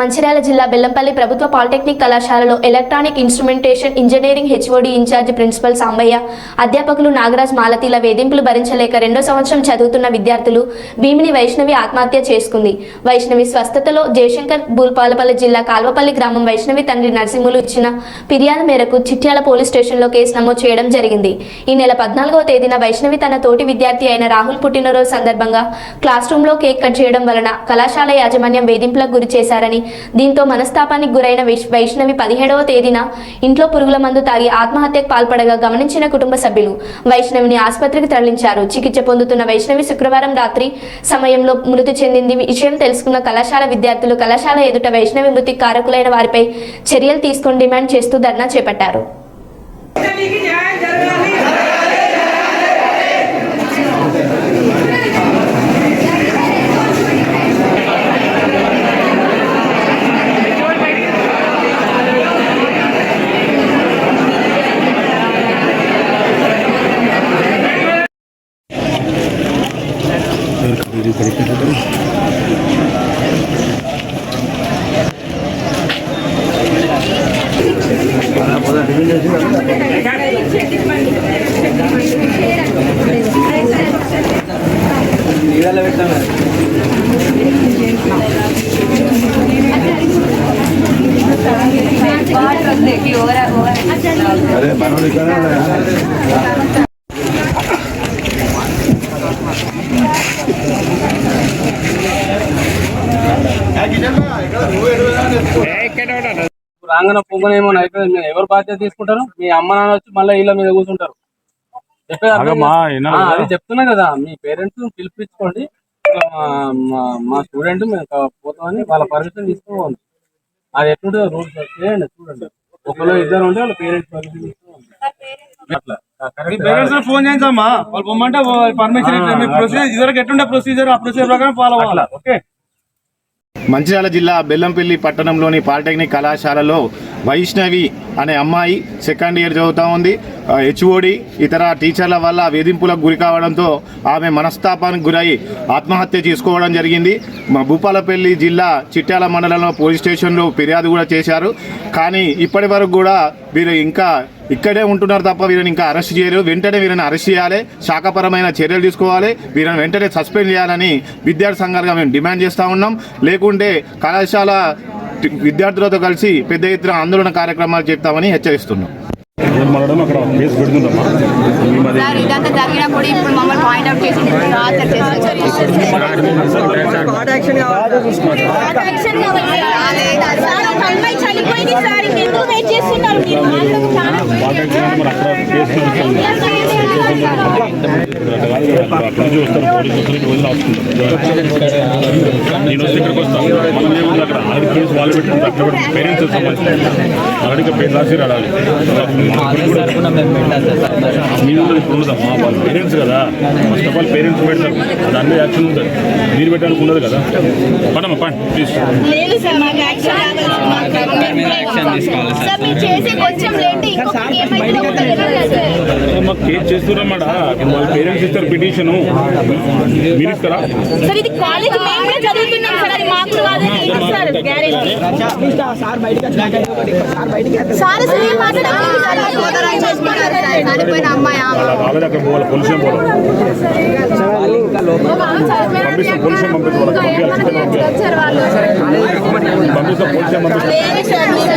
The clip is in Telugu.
మంచిర్యాల జిల్లా బెల్లంపల్లి ప్రభుత్వ పాలిటెక్నిక్ కళాశాలలో electronic instrumentation engineering HOD in charge principal Sambaiah అధ్యాపకులు నాగరాజ్ మాలతీల వేధింపులు భరించలేక రెండో సంవత్సరం చదువుతున్న విద్యార్థులు భీమిని వైష్ణవి ఆత్మహత్య చేసుకుంది. వైష్ణవి స్వస్థతలో జయశంకర్ బూల్పాలపల్లి జిల్లా కాల్వపల్లి గ్రామం వైష్ణవి తండ్రి నరసింహులు ఇచ్చిన ఫిర్యాదు మేరకు చిట్యాల పోలీస్ స్టేషన్లో కేసు నమోదు చేయడం జరిగింది. ఈ నెల పద్నాలుగవ తేదీన వైష్ణవి తన తోటి విద్యార్థి అయిన రాహుల్ పుట్టినరోజు సందర్భంగా క్లాస్ రూమ్లో కేక్ కట్ చేయడం వలన కళాశాల యాజమాన్యం వేధింపులకు గురి చేశారని దీంతో మనస్తాపానికి గురైన వైష్ణవి పదిహేడవ తేదీన ఇంట్లో పురుగుల మందు తాగి ఆత్మహత్యకు పాల్పడగా గమనించిన కుటుంబ సభ్యులు వైష్ణవిని ఆసుపత్రికి తరలించారు. చికిత్స పొందుతున్న వైష్ణవి శుక్రవారం రాత్రి సమయంలో మృతి చెందింది. విషయం తెలుసుకున్న కళాశాల విద్యార్థులు కళాశాల ఎదుట వైష్ణవి మృతి కారకులైన వారిపై చర్యలు తీసుకొని డిమాండ్ చేస్తూ ధర్నా చేపట్టారు. న్యాయం జరగాలి రాంగన పొంగనేమో అయిపోయింది ఎవరు బాధ్యత తీసుకుంటారు? మీ అమ్మ నాన్న వచ్చి మళ్ళీ ఇళ్ళ మీద కూర్చుంటారు. అది చెప్తున్నా కదా మీ పేరెంట్స్ పిలిపించుకోండి. మా- స్టూడెంట్ మేము పోతామని వాళ్ళ పర్మిషన్ తీసుకోవాలి. అది ఎట్లుంటుందో రూల్స్ చేయండి చూడండి. ఒకళ్ళు ఇద్దరు ఉంటే వాళ్ళ పేరెంట్స్ పర్మిషన్ తీసుకోవాలి. మీ పేరెంట్స్ ఫోన్ చేయించమ్మా. వాళ్ళు పొమ్మంటే పర్మిషన్ ప్రొసీజర్ ఇదివరకు ఎట్లుండే ప్రొసీజర్ ఆ ప్రొసీజర్ ప్రకారం ఫాలో అవ్వాలి. ఓకే? మంచిర్యాల జిల్లా బెల్లంపల్లి పట్టణంలోని పాలిటెక్నిక్ కళాశాలలో వైష్ణవి అనే అమ్మాయి సెకండ్ ఇయర్ చదువుతూ ఉంది. హెచ్ఓడి ఇతర టీచర్ల వల్ల వేధింపులకు గురి కావడంతో ఆమె మనస్తాపానికి గురై ఆత్మహత్య చేసుకోవడం జరిగింది. మా భూపాలపల్లి జిల్లా చిట్యాల మండలంలో పోలీస్ స్టేషన్లో ఫిర్యాదు కూడా చేశారు. కానీ ఇప్పటి కూడా వీరు ఇంకా ఇక్కడే ఉంటున్నారు తప్ప వీరిని ఇంకా అరెస్ట్ చేయలేదు. వెంటనే వీరిని అరెస్ట్ చేయాలి. శాఖపరమైన చర్యలు తీసుకోవాలి. వీరిని వెంటనే సస్పెండ్ చేయాలని విద్యార్థి సంఘాలుగా మేము డిమాండ్ చేస్తూ ఉన్నాం. లేకుంటే కళాశాల విద్యార్థులతో కలిసి పెద్ద ఎత్తున ఆందోళన కార్యక్రమాలు చేస్తామని హెచ్చరిస్తున్నాం. మనడం అక్కడ కేసు పెడుతుందమ్మా. మేము అది సార్ ఇదంతా జరిగినప్పుడు ఇప్పుడు మమ్మల్ని పాయింట్ అవుట్ చేసి టార్చర్ చనిపోయింది. একজন আমার আপনার నేను వస్తే ఇక్కడికి వస్తాను మనం ఏముంది అక్కడ అది కేసు వాళ్ళు పెట్టింది అక్కడ కూడా పేరెంట్స్ సంబంధించి అలాగే పేరు రాసి రాడాలి మీరు ఇప్పుడు ఉండదమ్మా వాళ్ళ పేరెంట్స్ కదా ఫస్ట్ ఆఫ్ ఆల్ పేరెంట్స్ పెడతారు దాని మీద యాక్షన్ ఉంటుంది మీరు పెట్టడానికి ఉండదు కదా పడమ్మా పండి ప్లీజ్ సార్. మాకు కేసు చేస్తున్నారన్నమాట వాళ్ళ పేరెంట్స్ ఇస్తారు పిటిషన్. మీరు ఇస్తారా సార్ ఇది కాలేజ్ మేము కూడా చదువుతున్నాం సార్. అది మాకు కాదు ఏంటి సార్ గ్యారెంటీ. సార్ అసలు ఏం మాట్లాడాలి చనిపోయిన అమ్మాయి అక్కడ పోవాలి పోవాలి. పంపిస్తాం పోలీస్ స్టేషన్ పంపిస్తాం పంపిస్తాం పోలీస్ స్టేషన్ పంపిస్తాం.